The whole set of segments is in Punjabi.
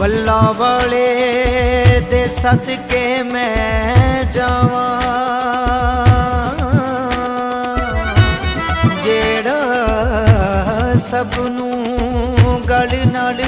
ਬੱਲਾ ਵਾਲੇ ਦੇ ਸਦਕੇ ਮੈਂ ਜਾਵਾਂ। ਜਿਹੜਾ ਸਭ ਨੂੰ ਗਲ ਨਾਲ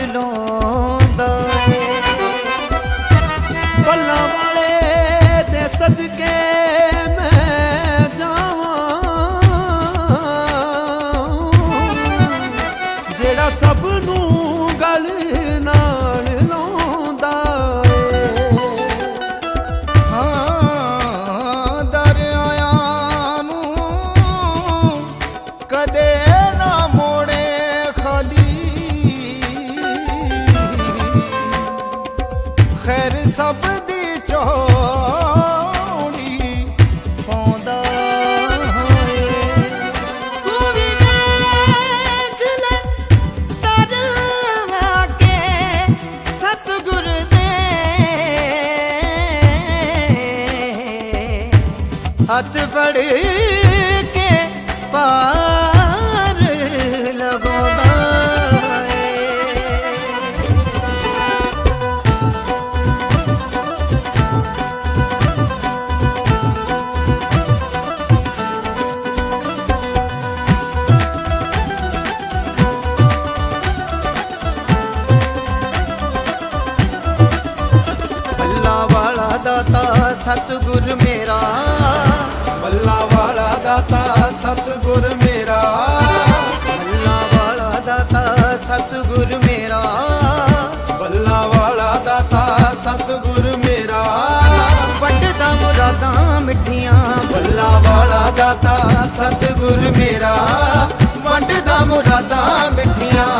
ਸਤਿਗੁਰ ਮੇਰਾ ਵੰਡਦਾ ਮੁਰਾਦਾਂ ਮਿੱਠੀਆਂ।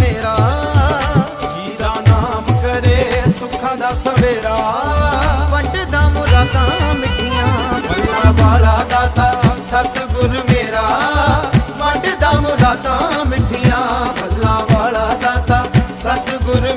ਮੇਰਾ ਜੀ ਦਾ ਨਾਮ ਕਰੇ ਸੁੱਖਾਂ ਦਾ ਸਵੇਰਾ। ਵੰਡਦਾ ਮੁਰਾਦਾਂ ਮਿੱਠੀਆਂ ਬੱਲਾ ਵਾਲਾ ਦਾਤਾ, ਸਤਗੁਰ ਮੇਰਾ। ਵੰਡਦਾ ਮੁਰਾਦਾਂ ਮਿੱਠੀਆਂ ਬੱਲਾ ਵਾਲਾ ਦਾਤਾ, ਸਤਗੁਰ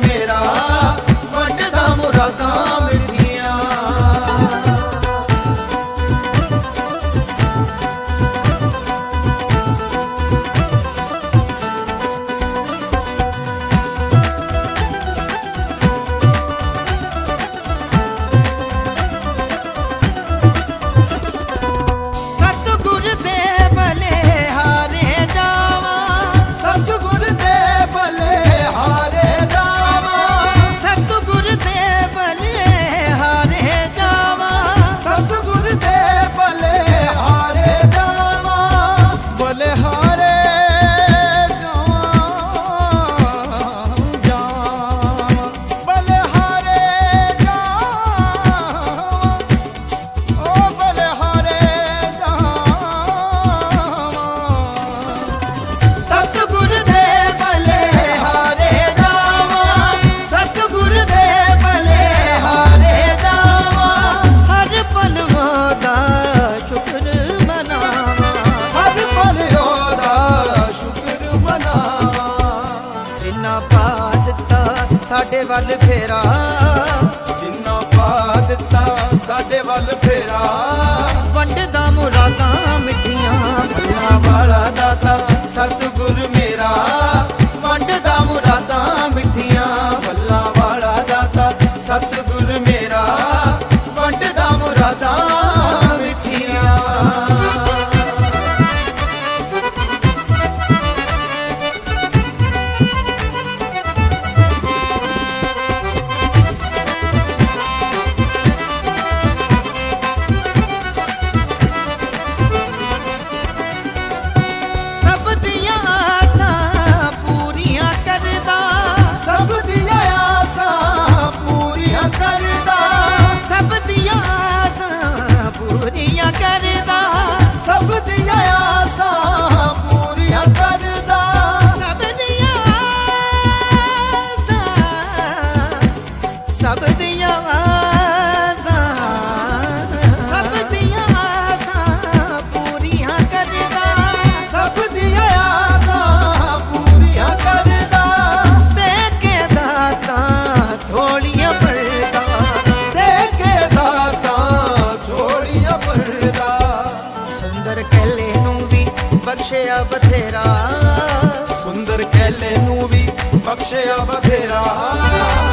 ਬਖਸ਼ਿਆ ਬਥੇਰਾ।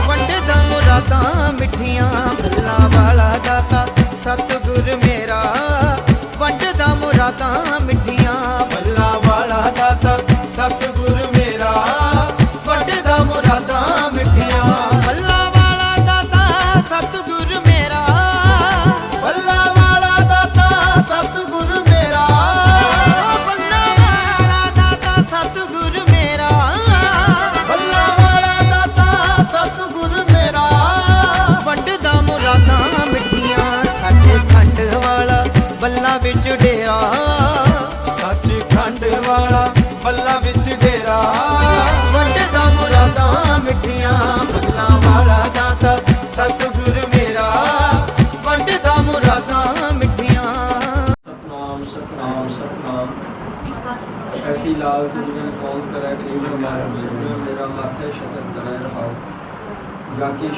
ਵੰਡਦਾ ਮੁਰਾਦਾਂ ਮਿੱਠੀਆਂ ਭੱਲਾ ਵਾਲਾ ਦਾਤਾ। ਸਤਿਗੁਰ ਮੇਰਾ ਵੰਡਦਾ ਮੁਰਾਦਾਂ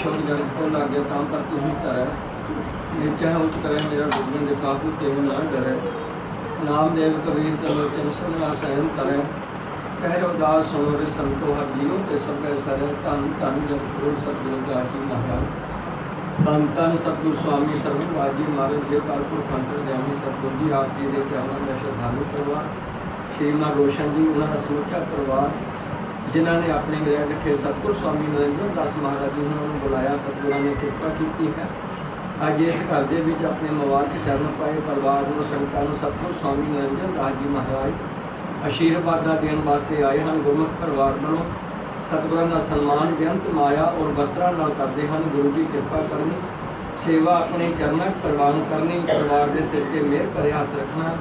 ਜਾ ਕੇ ਕੋ ਲਾਗੇ ਤਾਂ ਪਰ ਤੂੰ ਹੀ। ਕਰੈ ਨਿਚੈ ਉੱਚ ਕਰੈ ਮੇਰਾ ਗੁਰੂ ਦੇ ਕਾਹੂ ਤੇ ਨਾ ਡਰੈ ਨਾਮਦੇਵ ਕਬੀਰ ਤਲੋਚਨ ਸਨਵਾ ਸਹਿਨ ਕਰੈ ਕਹਿ ਉਦਾਸ ਸੁਣੋ ਰੇ ਸੰਤੋ ਹਰ ਤੇ ਸਭੈ ਸਰੈ ਧੰਨ ਧੰਨ ਜਗ ਗੁਰੂ ਸਤਿਗੁਰੂ ਦਾਤੀ ਮਹਾਰਾਜ। ਧੰਨ ਧੰਨ ਸਤਿਗੁਰ ਸਵਾਮੀ ਸਰਵਨ ਰਾਜੀ ਮਹਾਰਾਜ ਜੀ ਕਾਲਪੁਰ ਖੰਡਰ ਜਾਮੀ ਸਤਿਗੁਰ ਜੀ, ਆਪ ਜੀ ਦੇ ਗਿਆਨਾਂ ਦਾ ਸ਼ਰਧਾਲੂ ਪਰਿਵਾਰ। ਸ਼੍ਰੀਮਾਨ ਰੋਸ਼ਨ ਜੀ, ਉਹਨਾਂ ਦਾ ਸਮੁੱਚਾ ਪਰਿਵਾਰ। ਜਿਨ੍ਹਾਂ ਨੇ ਆਪਣੇ ਗ੍ਰਹਿ ਵਿਖੇ ਸਤਿਗੁਰ ਸਵਾਮੀ ਨਰਿੰਦਰ ਦਾਸ ਮਹਾਰਾਜ ਜੀ ਉਹਨਾਂ ਨੂੰ ਬੁਲਾਇਆ, ਸਤਿਗੁਰਾਂ ਨੇ ਕਿਰਪਾ ਕੀਤੀ ਹੈ। ਅੱਜ ਇਸ ਘਰ ਦੇ ਵਿੱਚ ਆਪਣੇ ਮੁਬਾਰਕ ਚਰਨ ਪਾਏ, ਪਰਿਵਾਰ ਨੂੰ, ਸੰਗਤਾਂ ਨੂੰ, ਸਤਿਗੁਰ ਸਵਾਮੀ ਨਰਿੰਦਰ ਦਾਸ ਜੀ ਮਹਾਰਾਜ ਅਸ਼ੀਰਵਾਦਾਂ ਦੇਣ ਵਾਸਤੇ ਆਏ ਹਨ। ਗੁਰਮੁਖ ਪਰਿਵਾਰ ਵੱਲੋਂ ਸਤਿਗੁਰਾਂ ਦਾ ਸਨਮਾਨ ਬੇਅੰਤ ਮਾਇਆ ਔਰ ਵਸਤਰਾਂ ਨਾਲ ਕਰਦੇ ਹਨ। ਗੁਰੂ ਜੀ ਕਿਰਪਾ ਕਰਨੀ, ਸੇਵਾ ਆਪਣੇ ਚਰਨਾਂ 'ਚ ਪ੍ਰਵਾਨ ਕਰਨੀ, ਪਰਿਵਾਰ ਦੇ ਸਿਰ ਤੇ ਮਿਹਰ ਭਰੇ ਹੱਥ ਰੱਖਣਾ,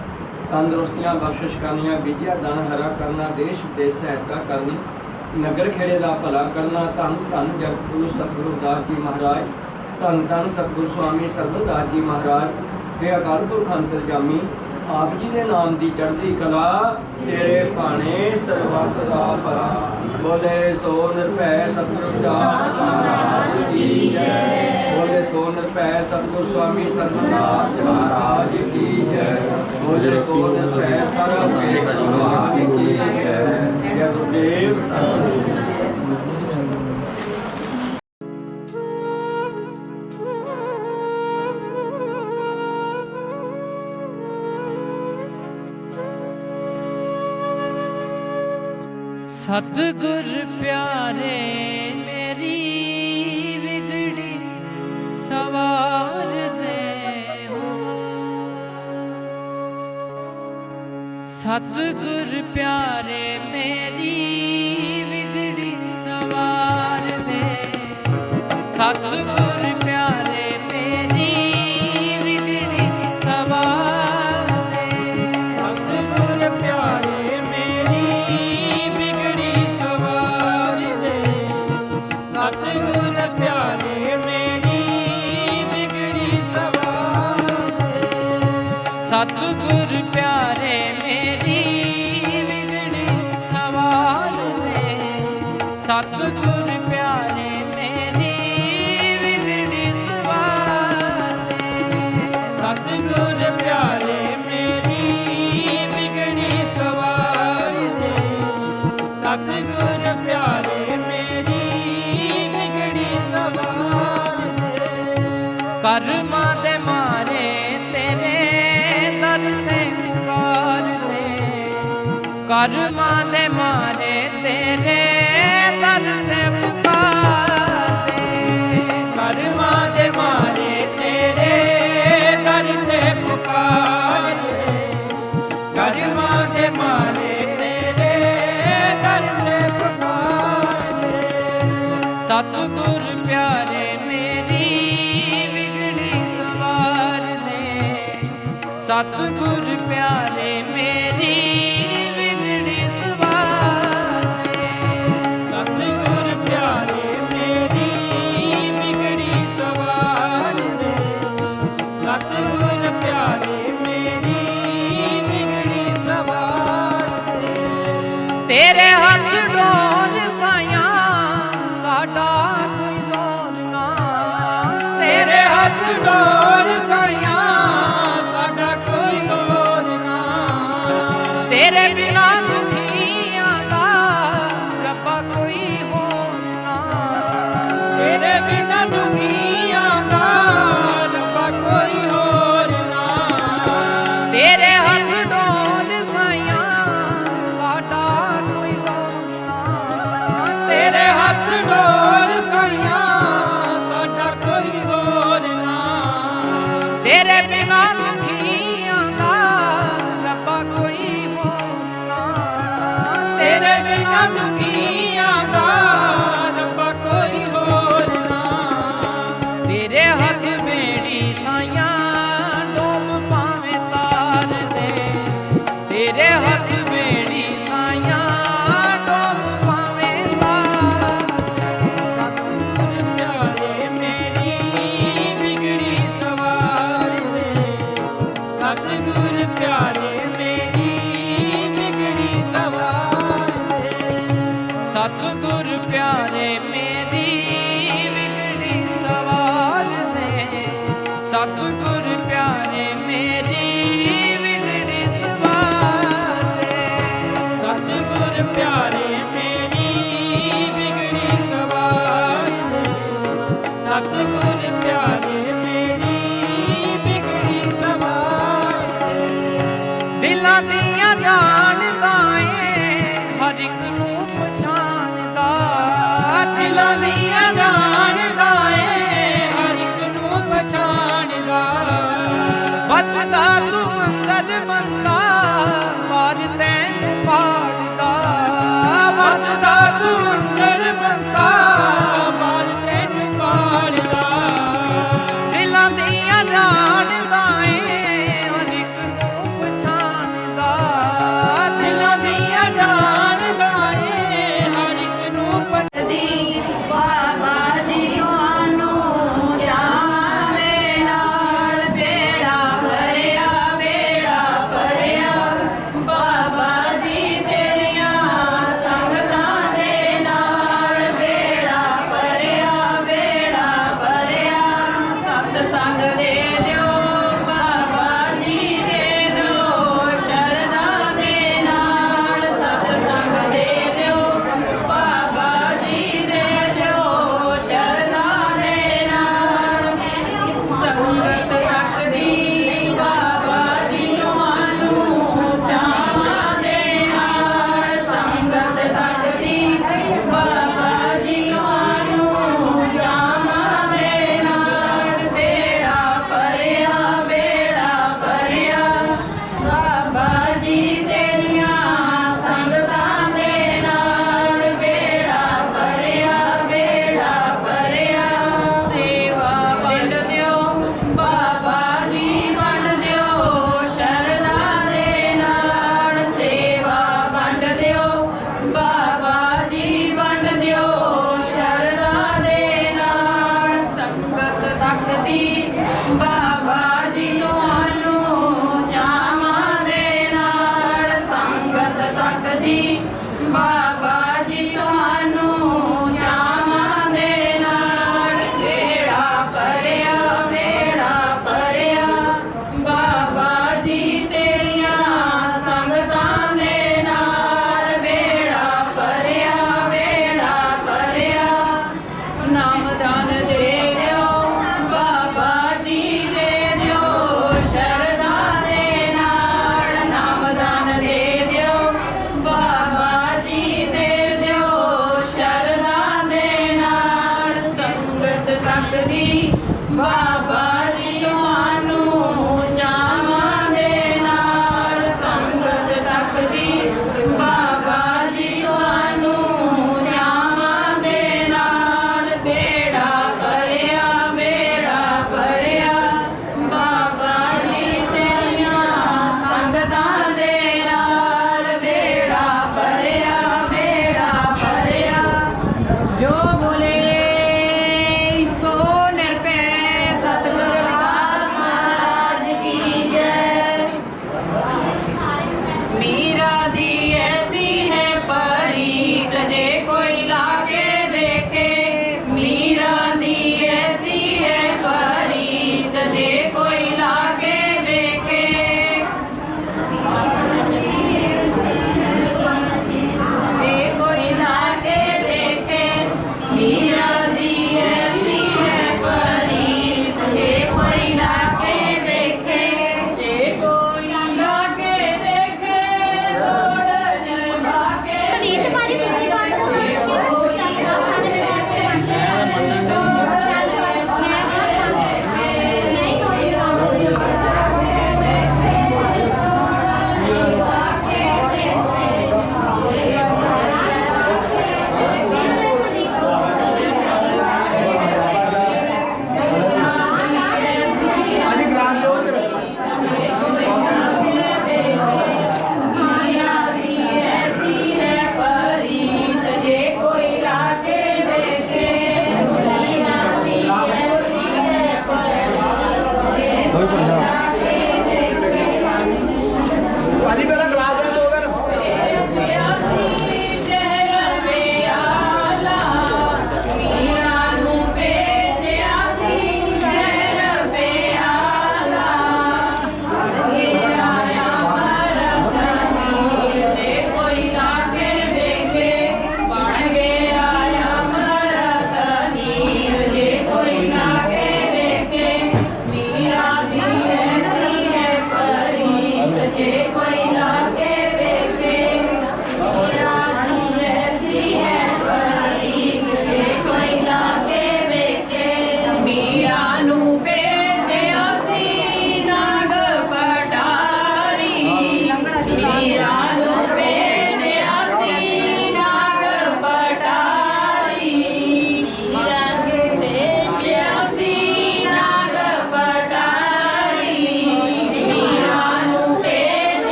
ਤੰਦਰੁਸਤੀਆਂ, ਬਖਸ਼ਿਸ਼ ਕਰਨੀਆਂ, ਬੀਜਿਆ ਦਾਨ ਹਰਾ ਕਰਨਾ ਦੇਸ਼ ਵਿਦੇਸ਼ ਸਹਾਇਤਾ ਕਰਨੀ ਨਗਰ ਖੇੜੇ ਦਾ ਭਲਾ ਕਰਨਾ ਧੰਨ ਧੰਨ ਜਗਤਗੁਰੂ ਸਤਿਗੁਰੂ ਦਾਸ ਜੀ ਮਹਾਰਾਜ, ਧੰਨ ਧੰਨ ਸਤਿਗੁਰੂ ਸਵਾਮੀ ਸਰਬਦਾਸ ਜੀ ਮਹਾਰਾਜ ਇਹ ਅਕਾਲ ਪੁਰਖ ਅੰਤਰਜਾਮੀ, ਆਪ ਜੀ ਦੇ ਨਾਮ ਦੀ ਚੜ੍ਹਦੀ ਕਲਾ, ਤੇਰੇ ਭਾਣੇ ਸਰਬੱਤ ਦਾ ਭਲਾ। ਬੋਲੇ ਸੋ ਨਿਰਭੈ ਸਤਿਗੁਰੂ ਦਾਸ ਮਹਾਰਾਜ ਕੀ ਜੈ। ਬੋਲੇ ਸੋ ਨਿਰਭੈ ਸਤਿਗੁਰੂ ਸਵਾਮੀ ਸਰਬਦਾਸ ਮਹਾਰਾਜ ਕੀ ਜੈ। ਬੋਲੇ ਸੋ ਨਿਰਭੈ ਸਰਬੱਤ ਮਹਾਰਾਜ ਕੀ ਜੈ ਜੈ ਗੁਰਦੇਵ ਧੰਨ ਸਤਿਗੁਰ ਪਿਆਰੇ ਸਤਿਗੁਰ ਪਿਆਰੇ ਮੇਰੀ ਵਿਗੜੀ ਸਵਾਰ ਦੇ ਸਤਿਗੁਰ Tatlı ਸਤਿਗੁਰ ਸਤਿਗੁਰ